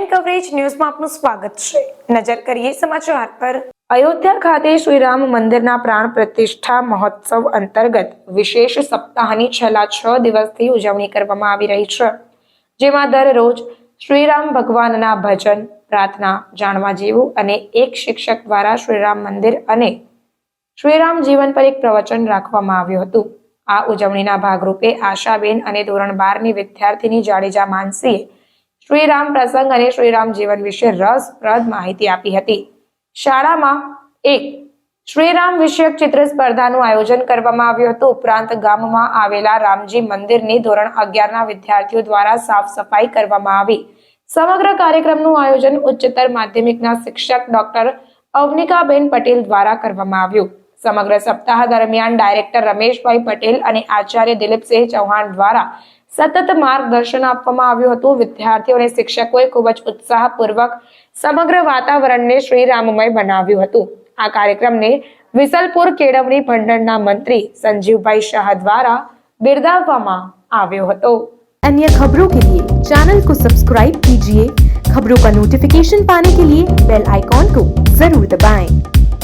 Coverage ન્યૂઝમાં આપનું સ્વાગત છે. નજર કરીએ સમાચાર પર. અયોધ્યા ખાતે શ્રી મંદિરના પ્રાણ પ્રતિષ્ઠા મહોત્સવ અંતર્ગત વિશેષ સપ્તાહની છેલ્લા છ દિવસથી ઉજવણી કરવામાં આવી રહી છે. જેમાં દરરોજ શ્રીરામ ભગવાનના ભજન, પ્રાર્થના જાણવા જેવું અને એક શિક્ષક દ્વારા શ્રીરામ મંદિર અને શ્રીરામ જીવન પર એક પ્રવચન રાખવામાં આવ્યું હતું. આ ઉજવણીના ભાગરૂપે આશાબેન અને ધોરણ બારની વિદ્યાર્થીની જાડેજા માનસીએ શ્રીરામ પ્રસંગ અને શ્રીરામ જીવન વિશે રસપ્રદ માહિતી આપી હતી. શાળામાં એક શ્રીરામ વિષયક ચિત્ર સ્પર્ધાનું આયોજન કરવામાં આવ્યું હતું. ઉપરાંત ગામમાં આવેલા રામજી મંદિરની ધોરણ અગિયારના વિદ્યાર્થીઓ દ્વારા સાફ સફાઈ કરવામાં આવી. સમગ્ર કાર્યક્રમનું આયોજન ઉચ્ચતર માધ્યમિકના શિક્ષક ડોક્ટર અવનિકાબેન પટેલ દ્વારા કરવામાં આવ્યું. સમગ્ર સપ્તાહ દરમિયાન ડાયરેક્ટર રમેશભાઈ પટેલ અને આચાર્ય દિલીપસિંહ ચૌહાણ દ્વારા સતત માર્ગદર્શન આપવામાં આવ્યું હતું વિદ્યાર્થીઓ અને શિક્ષકોએ ખૂબ જ ઉત્સાહપૂર્વક સમગ્ર વાતાવરણને શ્રીરામમય બનાવ્યું હતું આ કાર્યક્રમને વિસલપુર કેળવણી ભંડળના મંત્રી સંજીવભાઈ શાહ દ્વારા બિરદાવવામાં આવ્યો હતો अन्य खबरों के लिए चैनल को सब्सक्राइब कीजिए खबरों का नोटिफिकेशन पाने के लिए बेल आइकॉन को जरूर दबाएं।